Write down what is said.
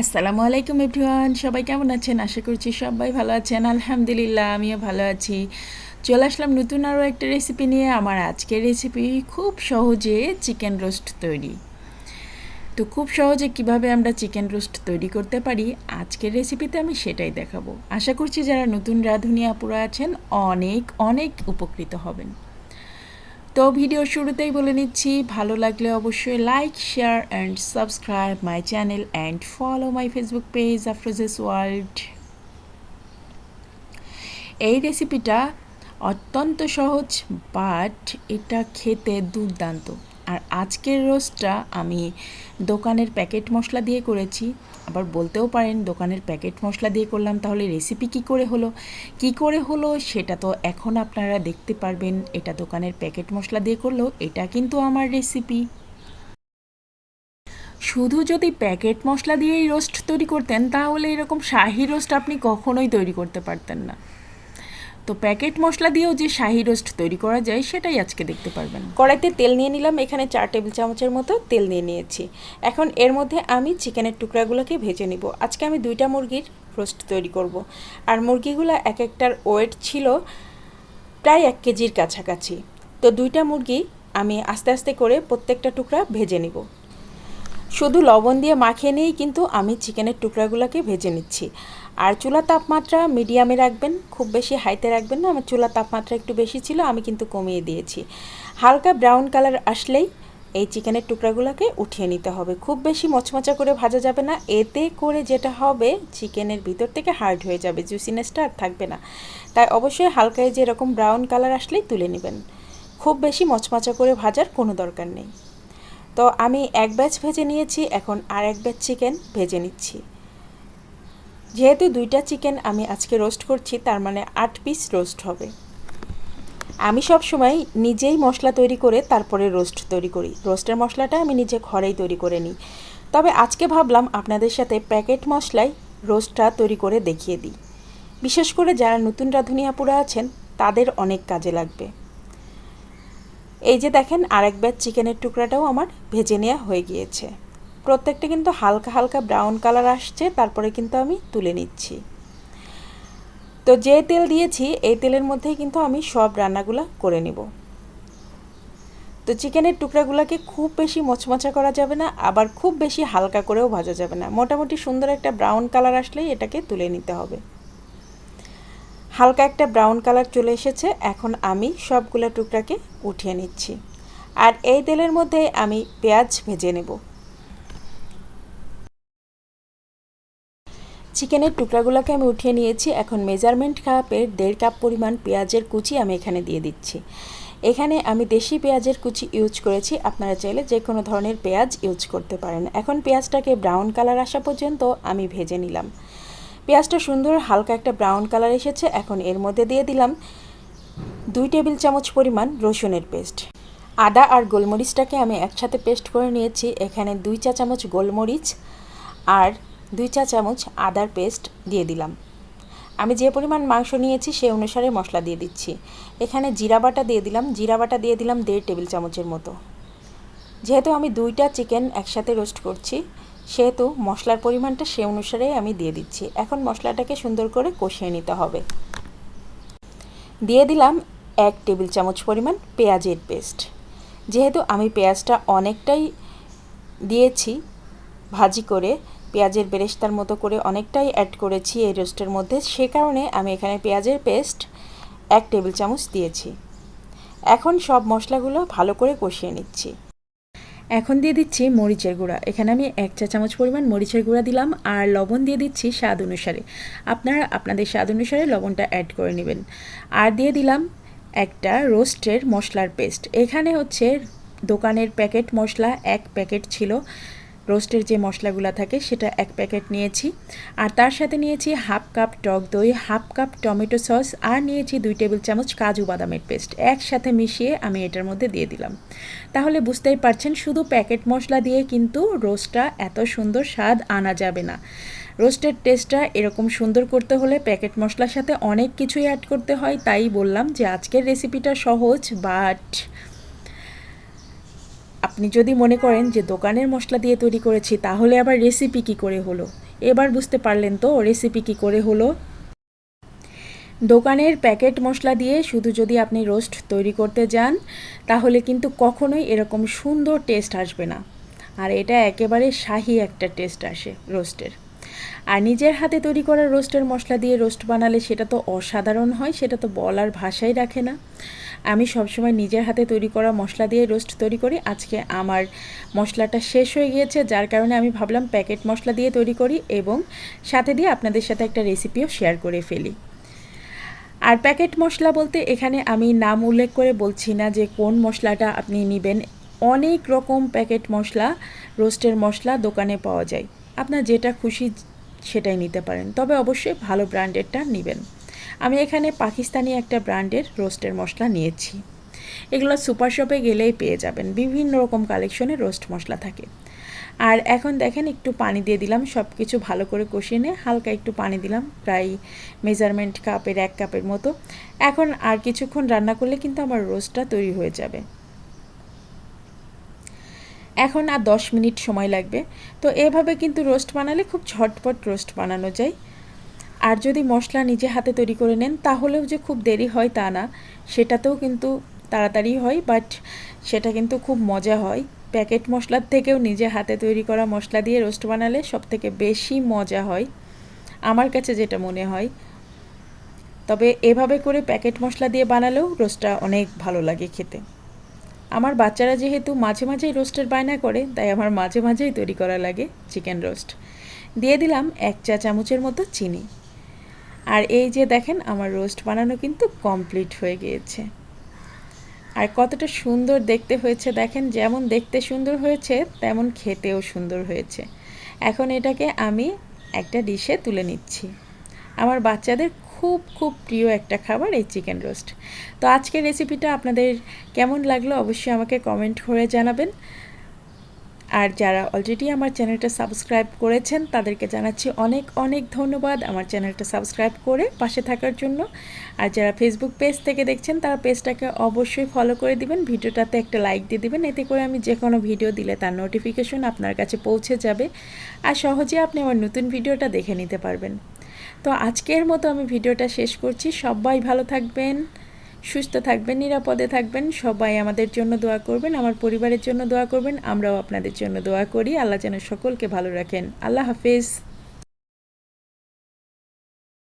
আসসালামু আলাইকুম এভরিওয়ান, সবাই কেমন আছেন? আশা করছি সবাই ভালো আছেন। আলহামদুলিল্লাহ, আমিও ভালো আছি। চলে আসলাম নতুন আরও একটা রেসিপি নিয়ে। আমার আজকের রেসিপি খুব সহজে চিকেন রোস্ট তৈরি। তো খুব সহজে কীভাবে আমরা চিকেন রোস্ট তৈরি করতে পারি? আজকের রেসিপিতে আমি সেটাই দেখাবো। আশা করছি যারা নতুন রাঁধুনি আপুরা আছেন, অনেক অনেক উপকৃত হবেন। তো ভিডিও শুরুতেই বলে নিচ্ছি, ভালো লাগলে অবশ্যই like share and subscribe my channel and follow my Facebook page Afroze's world এই রেসিপিটা অত্যন্ত সহজ বাট এটা খেতে দুর্দান্ত। আর আজকের রোস্টটা আমি দোকানের প্যাকেট মশলা দিয়ে করেছি। আবার বলতেও পারেন, দোকানের প্যাকেট মশলা দিয়ে করলাম, তাহলে রেসিপি কি করে হলো? কি করে হলো সেটা তো এখন আপনারা দেখতে পারবেন। এটা দোকানের প্যাকেট মশলা দিয়ে করল এটা কিন্তু আমার রেসিপি শুধু যদি প্যাকেট মশলা দিয়েই রোস্ট তৈরি করতেন, তাহলে এরকম শাহি রোস্ট আপনি কখনোই তৈরি করতে পারতেন না। তো প্যাকেট মশলা দিয়েও যে শাহি রোস্ট তৈরি করা যায়, সেটাই আজকে দেখতে পারবেন। কড়াইতে তেল নিয়ে নিলাম, এখানে চার টেবিল চামচের মতো তেল নিয়ে নিয়েছি। এখন এর মধ্যে আমি চিকেনের টুকরাগুলোকে ভেজে নিব। আজকে আমি দুইটা মুরগির রোস্ট তৈরি করব। আর মুরগিগুলো এক একটার ওয়েট ছিল প্রায় এক কেজির কাছাকাছি। তো দুইটা মুরগি আমি আস্তে আস্তে করে প্রত্যেকটা টুকরা ভেজে নিব। শুধু লবণ দিয়ে মাখিয়ে নিয়েই কিন্তু আমি চিকেনের টুকরাগুলোকে ভেজে নিচ্ছি। আর চুলা তাপমাত্রা মিডিয়ামে রাখবেন, খুব বেশি হাইতে রাখবেন না, আমার চুলা তাপমাত্রা একটু বেশি ছিল, আমি কিন্তু কমিয়ে দিয়েছি। হালকা ব্রাউন কালার আসলেই এই চিকেনের টুকরাগুলোকে উঠিয়ে নিতে হবে। খুব বেশি মচমচা করে ভাজা যাবে না, এতে করে যেটা হবে চিকেনের ভিতর থেকে হার্ড হয়ে যাবে জুসিনেসটা আর থাকবে না। তাই অবশ্যই হালকায় যে এরকম ব্রাউন কালার আসলেই তুলে নেবেন। খুব বেশি মচমচা করে ভাজার কোনো দরকার নেই। তো আমি এক ব্যাচ ভেজে নিয়েছি, এখন আর এক ব্যাচ চিকেন ভেজে নিচ্ছি। যেহেতু দুইটা চিকেন আমি আজকে রোস্ট করছি, তার মানে আট পিস রোস্ট হবে। আমি সব সময় নিজেই মশলা তৈরি করে তারপরে রোস্ট তৈরি করি। রোস্টের মশলাটা আমি নিজে ঘরেই তৈরি করে নিই। তবে আজকে ভাবলাম আপনাদের সাথে প্যাকেট মশলাই রোস্টটা তৈরি করে দেখিয়ে দিই। বিশেষ করে যারা নতুন রাঁধুনিয়াপুরা আছেন, তাদের অনেক কাজে লাগবে। এই যে দেখেন, আরেক ব্যাচ চিকেনের টুকরাটাও আমার ভেজে নেওয়া হয়ে গিয়েছে। প্রত্যেকটা কিন্তু হালকা হালকা ব্রাউন কালার আসছে, তারপরে কিন্তু আমি তুলে নিচ্ছি। তো যে তেল দিয়েছি, এই তেলের মধ্যেই কিন্তু আমি সব রান্নাগুলো করে নিব। তো চিকেনের টুকরাগুলোকে খুব বেশি মচমচা করা যাবে না, আবার খুব বেশি হালকা করেও ভাজা যাবে না। মোটামুটি সুন্দর একটা ব্রাউন কালার আসলেই এটাকে তুলে নিতে হবে। হালকা একটা ব্রাউন কালার চলে এসেছে, এখন আমি সবগুলো টুকরাকে উঠিয়ে নিচ্ছি। আর এই তেলের মধ্যে আমি পেঁয়াজ ভেজে নেব। চিকেনের টুকরাগুলোকে আমি উঠিয়ে নিয়েছি। এখন মেজারমেন্ট কাপের দেড় কাপ পরিমাণ পেঁয়াজের কুচি আমি এখানে দিয়ে দিচ্ছি। এখানে আমি দেশি পেঁয়াজের কুচি ইউজ করেছি। আপনারা চাইলে যে কোনো ধরনের পেঁয়াজ ইউজ করতে পারেন। এখন পেঁয়াজটাকে ব্রাউন কালার আসা পর্যন্ত আমি ভেজে নিলাম। পেঁয়াজটা সুন্দর হালকা একটা ব্রাউন কালার এসেছে। এখন এর মধ্যে দিয়ে দিলাম দুই টেবিল চামচ পরিমাণ রসুনের পেস্ট। আদা আর গোলমরিচটাকে আমি একসাথে পেস্ট করে নিয়েছি। এখানে দুই চা চামচ গোলমরিচ আর দুই চা চামচ আদার পেস্ট দিয়ে দিলাম। আমি যে পরিমাণ মাংস নিয়েছি সে অনুসারে মশলা দিয়ে দিচ্ছি। এখানে জিরা বাটা দিয়ে দিলাম। জিরা বাটা দিয়ে দিলাম দেড় টেবিল চামচের মতো। যেহেতু আমি দুইটা চিকেন একসাথে রোস্ট করছি, সেহেতু মশলার পরিমাণটা সে অনুসারে আমি দিয়ে দিচ্ছি। এখন মশলাটাকে সুন্দর করে কষিয়ে নিতে হবে। দিয়ে দিলাম এক টেবিল চামচ পরিমাণ পেঁয়াজের পেস্ট। যেহেতু আমি পেঁয়াজটা অনেকটাই দিয়েছি ভাজি করে পেঁয়াজের বেরেস্তার মতো করে অনেকটাই অ্যাড করেছি এই রোস্টের মধ্যে। সে কারণে আমি এখানে পেঁয়াজের পেস্ট এক টেবিল চামচ দিয়েছি। এখন সব মশলাগুলো ভালো করে কষিয়ে নিচ্ছি। এখন দিয়ে দিচ্ছি মরিচের গুঁড়া। এখানে আমি এক চা চামচ পরিমাণ মরিচের গুঁড়া দিলাম আর লবণ দিয়ে দিচ্ছি স্বাদ অনুসারে। আপনারা, আপনাদের স্বাদ অনুসারে লবণটা অ্যাড করে নেবেন। আর দিয়ে দিলাম একটা রোস্টের মশলার পেস্ট এখানে হচ্ছে দোকানের প্যাকেট মশলা এক প্যাকেট ছিল। রোস্টের যে মশলাগুলো থাকে, সেটা এক প্যাকেট নিয়েছি। আর তার সাথে নিয়েছি হাফ কাপ টক দই, হাফ কাপ টমেটো সস, আর নিয়েছি দুই টেবিল চামচ কাজু বাদামের পেস্ট। একসাথে মিশিয়ে আমি এটার মধ্যে দিয়ে দিলাম। তাহলে বুঝতেই পারছেন, শুধু প্যাকেট মশলা দিয়ে কিন্তু রোস্টটা এত সুন্দর স্বাদ আনা যাবে না। রোস্টের টেস্টটা এরকম সুন্দর করতে হলে প্যাকেট মশলার সাথে অনেক কিছুই অ্যাড করতে হয়, তাই বললাম যে আজকের রেসিপিটা সহজ বাট আপনি যদি মনে করেন যে দোকানের মশলা দিয়ে তৈরি করেছি, তাহলে আবার রেসিপি কী করে হলো? এবার বুঝতে পারলেন তো রেসিপি কী করে হলো? দোকানের প্যাকেট মশলা দিয়ে শুধু যদি আপনি রোস্ট তৈরি করতে যান, তাহলে কিন্তু কখনোই এরকম সুন্দর টেস্ট আসবে না। আর এটা একেবারে শাহি একটা টেস্ট আসে রোস্টের আর নিজের হাতে তৈরি করা রোস্টের মশলা দিয়ে রোস্ট বানালে সেটা তো অসাধারণ হয়, সেটা তো বলার ভাষাই রাখে না। আমি সবসময় নিজের হাতে তৈরি করা মশলা দিয়ে রোস্ট তৈরি করি। আজকে আমার মশলাটা শেষ হয়ে গিয়েছে, যার কারণে আমি ভাবলাম প্যাকেট মশলা দিয়ে তৈরি করি এবং সাথে দিয়ে আপনাদের সাথে একটা রেসিপিও শেয়ার করে ফেলি। আর প্যাকেট মশলা বলতে এখানে আমি নাম উল্লেখ করে বলছি না যে কোন মশলাটা আপনি নেবেন। অনেক রকম প্যাকেট মশলা, রোস্টের মশলা দোকানে পাওয়া যায়। আপনার যেটা খুশি সেটাই নিতে পারেন। তবে অবশ্যই ভালো ব্র্যান্ডেরটা নেবেন। আমি এখানে পাকিস্তানি একটা ব্র্যান্ডের রোস্টের মশলা নিয়েছি। এগুলো সুপার শপে গেলেই পেয়ে যাবেন। বিভিন্ন রকম কালেকশনের রোস্ট মশলা থাকে। আর এখন দেখেন একটু পানি দিয়ে দিলাম সব কিছু ভালো করে কষিয়ে নিয়ে হালকা একটু পানি দিলাম, প্রায় মেজারমেন্ট কাপের, এক কাপের মতো। এখন আর কিছুক্ষণ রান্না করলে কিন্তু আমার রোস্টটা তৈরি হয়ে যাবে। এখন আর দশ মিনিট সময় লাগবে। তো এভাবে কিন্তু রোস্ট বানালে খুব ঝটপট রোস্ট বানানো যায়। আর যদি মশলা নিজে হাতে তৈরি করে নেন, তাহলেও যে খুব দেরি হয় তা না। সেটাতেও কিন্তু তাড়াতাড়ি হয়, বাট সেটা কিন্তু খুব মজা হয়। প্যাকেট মশলার থেকেও নিজে হাতে তৈরি করা মশলা দিয়ে রোস্ট বানালে সব থেকে বেশি মজা হয়, আমার কাছে যেটা মনে হয়। তবে এভাবে করে প্যাকেট মশলা দিয়ে বানালেও রোস্টটা অনেক ভালো লাগে খেতে। আমার বাচ্চারা যেহেতু মাঝে মাঝেই রোস্টের বায়না করে, তাই আমার মাঝে মাঝেই তৈরি করা লাগে চিকেন রোস্ট। দিয়ে দিলাম এক চা চামচের মতো চিনি। আর এই যে দেখেন, আমার রোস্ট বানানো কিন্তু কমপ্লিট হয়ে গিয়েছে। আর কতটা সুন্দর দেখতে হয়েছে, দেখেন, যেমন দেখতে সুন্দর হয়েছে, তেমন খেতেও সুন্দর হয়েছে। এখন এটাকে আমি একটা ডিশে তুলে নিচ্ছি। আমার বাচ্চাদের খুব খুব প্রিয় একটা খাবার এই চিকেন রোস্ট তো আজকের রেসিপিটা আপনাদের কেমন লাগল অবশ্যই আমাকে কমেন্ট করে জানাবেন। আর যারা অলরেডি আমার চ্যানেলটা সাবস্ক্রাইব করেছেন, তাদেরকে জানাচ্ছি অনেক অনেক ধন্যবাদ আমার চ্যানেলটা সাবস্ক্রাইব করে পাশে থাকার জন্য। আর যারা ফেসবুক পেজ থেকে দেখছেন, তারা পেজটাকে অবশ্যই ফলো করে দিবেন, ভিডিওটাতে একটা লাইক দিয়ে দিবেন, এতে করে আমি যে কোনো ভিডিও দিলে তার নোটিফিকেশন আপনার কাছে পৌঁছে যাবে। আর সহজে আপনি আমার নতুন ভিডিওটা দেখে নিতে পারবেন। তো আজকের মতো আমি ভিডিওটা শেষ করছি। সবাই ভালো থাকবেন, সুস্থ থাকবেন, নিরাপদে থাকবেন। সবাই আমাদের জন্য দোয়া করবেন, আমার পরিবারের জন্য দোয়া করবেন, আমরাও আপনাদের জন্য দোয়া করি। আল্লাহ যেন সকলকে ভালো রাখেন। আল্লাহ হাফিজ।